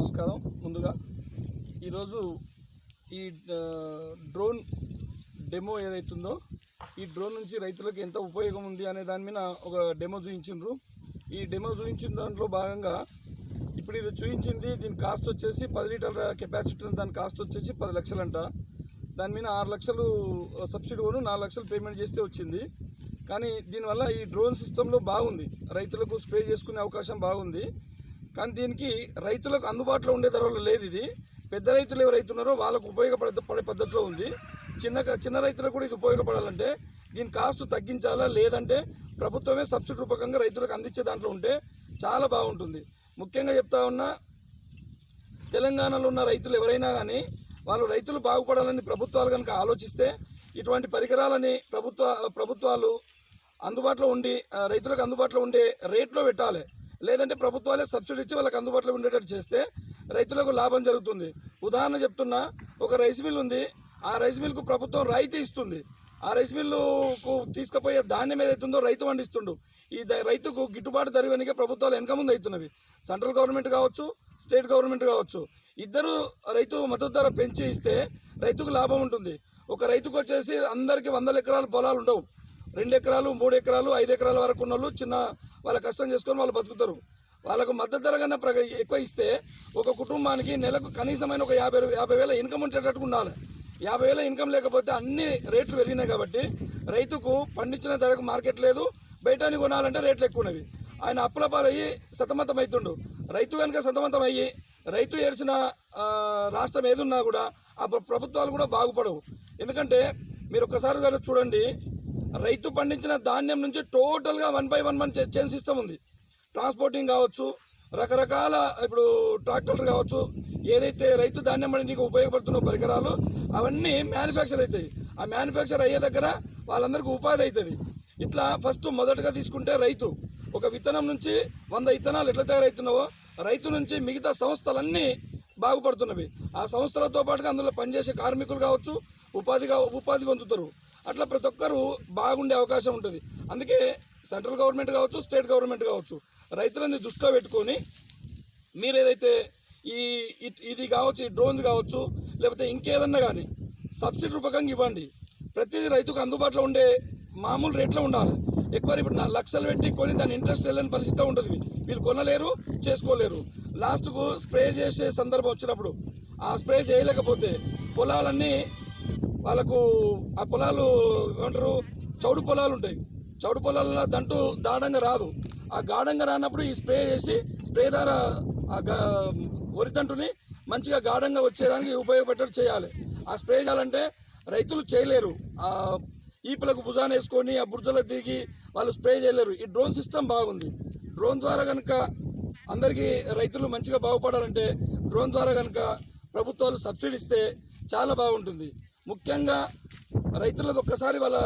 నమస్కారం. ముందుగా ఈరోజు ఈ డ్రోన్ డెమో ఏదైతుందో ఈ డ్రోన్ నుంచి రైతులకు ఎంత ఉపయోగం ఉంది అనే దాని మీద ఒక డెమో చూపించిండ్రు ఈ డెమో చూపించిన దాంట్లో భాగంగా ఇప్పుడు ఇది చూపించింది దీని కాస్ట్ వచ్చేసి పది లీటర్ల కెపాసిటీ దాని కాస్ట్ వచ్చేసి పది లక్షలంట. దాని మీద ఆరు లక్షలు సబ్సిడీ కొను నాలుగు లక్షలు పేమెంట్ చేస్తే వచ్చింది. కానీ దీనివల్ల ఈ డ్రోన్ సిస్టంలో బాగుంది. రైతులకు స్ప్రే చేసుకునే అవకాశం బాగుంది. కానీ దీనికి రైతులకు అందుబాటులో ఉండే ధరలు లేదు ఇది. పెద్ద రైతులు ఎవరైతే ఉన్నారో వాళ్ళకు ఉపయోగపడే పడే పద్ధతిలో ఉంది. చిన్న చిన్న రైతులకు కూడా ఇది ఉపయోగపడాలంటే దీని కాస్ట్ తగ్గించాలా లేదంటే ప్రభుత్వమే సబ్సిడీ రూపకంగా రైతులకు అందించే దాంట్లో ఉంటే చాలా బాగుంటుంది. ముఖ్యంగా చెప్తా ఉన్నా తెలంగాణలో ఉన్న రైతులు ఎవరైనా కానీ వాళ్ళు రైతులు బాగుపడాలని ప్రభుత్వాలు కనుక ఆలోచిస్తే ఇటువంటి పరికరాలని ప్రభుత్వ ప్రభుత్వాలు అందుబాటులో ఉండి రైతులకు అందుబాటులో ఉండే రేట్లో పెట్టాలి. లేదంటే ప్రభుత్వాలే సబ్సిడీ ఇచ్చి వాళ్ళకి అందుబాటులో ఉండేటట్టు చేస్తే రైతులకు లాభం జరుగుతుంది. ఉదాహరణ చెప్తున్నా ఒక రైస్ మిల్ ఉంది. ఆ రైస్ మిల్కు ప్రభుత్వం రాయితీ ఇస్తుంది. ఆ రైస్ మిల్లుకు తీసుకుపోయే ధాన్యం ఏదైతుందో రైతు పండిస్తుండు. ఈ రైతుకు గిట్టుబాటు ధర ఇవ్వడానికి ప్రభుత్వాలు వెనక ముందు అవుతున్నవి. సెంట్రల్ గవర్నమెంట్ కావచ్చు స్టేట్ గవర్నమెంట్ కావచ్చు. ఇద్దరు రైతు మద్దతు ధర పెంచి ఇస్తే రైతుకు లాభం ఉంటుంది. ఒక రైతుకు వచ్చేసి అందరికీ వందల ఎకరాల పొలాలు ఉండవు. రెండు ఎకరాలు మూడు ఎకరాలు ఐదు ఎకరాల వరకు ఉన్న వాళ్ళు చిన్న వాళ్ళ కష్టం చేసుకొని వాళ్ళు బతుకుతారు. వాళ్ళకు మద్దతు ధర కన్నా ఎక్కువ ఇస్తే ఒక కుటుంబానికి నెలకు కనీసమైన ఒక యాభై యాభై వేల ఇన్కమ్ ఉండేటట్టు ఉండాలి. యాభై వేల ఇన్కమ్ లేకపోతే అన్ని రేట్లు పెరిగినాయి కాబట్టి రైతుకు పండించిన ధరకు మార్కెట్ లేదు బయటని కొనాలంటే రేట్లు ఎక్కువ ఉన్నవి ఆయన అప్పుల పాలయ్యి సతమతం అవుతుండు రైతు కనుక సతమతం అయ్యి రైతు ఏడ్చిన రాష్ట్రం ఏదున్నా కూడా ఆ ప్రభుత్వాలు కూడా బాగుపడవు. ఎందుకంటే మీరు ఒక్కసారి చూడండి రైతు పండించిన ధాన్యం నుంచి టోటల్గా one by one one chain system ఉంది. ట్రాన్స్పోర్టింగ్ కావచ్చు రకరకాల ఇప్పుడు ట్రాక్టర్లు కావచ్చు ఏదైతే రైతు ధాన్యం పండించడానికి ఉపయోగపడుతున్న పరికరాలు అవన్నీ మ్యానుఫ్యాక్చర్ అవుతాయి. ఆ మ్యానుఫ్యాక్చర్ అయ్యే దగ్గర వాళ్ళందరికీ ఉపాధి అవుతుంది. ఇట్లా ఫస్ట్ మొదటగా తీసుకుంటే రైతు ఒక విత్తనం నుంచి వంద విత్తనాలు ఎట్లా తయారవుతున్నావో రైతు నుంచి మిగతా సంస్థలన్నీ బాగుపడుతున్నవి. ఆ సంస్థలతో పాటుగా అందులో పనిచేసే కార్మికులు కావచ్చు ఉపాధిగా ఉపాధి పొందుతారు. అట్లా ప్రతి ఒక్కరు బాగుండే అవకాశం ఉంటుంది. అందుకే సెంట్రల్ గవర్నమెంట్ కావచ్చు స్టేట్ గవర్నమెంట్ కావచ్చు రైతులని దృష్టిలో పెట్టుకొని మీరు ఏదైతే ఈ ఇట్- ఇది కావచ్చు ఈ డ్రోన్ కావచ్చు లేకపోతే ఇంకేదన్నా కానీ సబ్సిడీ రూపకంగా ఇవ్వండి. ప్రతిదీ రైతుకు అందుబాటులో ఉండే మామూలు రేట్లో ఉండాలి. ఎక్కువ ఇప్పుడు నా లక్షలు పెట్టి కొని దాని ఇంట్రెస్ట్ వెళ్ళని పరిస్థితి ఉంటుంది. వీళ్ళు కొనలేరు చేసుకోలేరు. లాస్ట్కు స్ప్రే చేసే సందర్భం వచ్చినప్పుడు ఆ స్ప్రే చేయలేకపోతే పొలాలన్నీ వాళ్ళకు ఆ పొలాలు ఏమంటారు? చౌడు పొలాలు ఉంటాయి. చౌడు పొలాల్లో దంటు దాడంగా రాదు. ఆ గాఢంగా రానప్పుడు ఈ స్ప్రే చేసి స్ప్రే ద్వారా ఆ గా- వరి దంటుని మంచిగా గాఢంగా వచ్చేదానికి ఉపయోగపడేటట్టు చేయాలి. ఆ స్ప్రే చేయాలంటే రైతులు చేయలేరు. ఆ ఈపులకు భుజాన వేసుకొని ఆ బుర్జలో దిగి వాళ్ళు స్ప్రే చేయలేరు. ఈ డ్రోన్ సిస్టమ్ బాగుంది. డ్రోన్ ద్వారా కనుక అందరికీ రైతులు మంచిగా బాగుపడాలంటే డ్రోన్ ద్వారా కనుక ప్రభుత్వాలు సబ్సిడీ ఇస్తే చాలా బాగుంటుంది. ముఖ్యంగా రైతులది ఒక్కసారి వాళ్ళ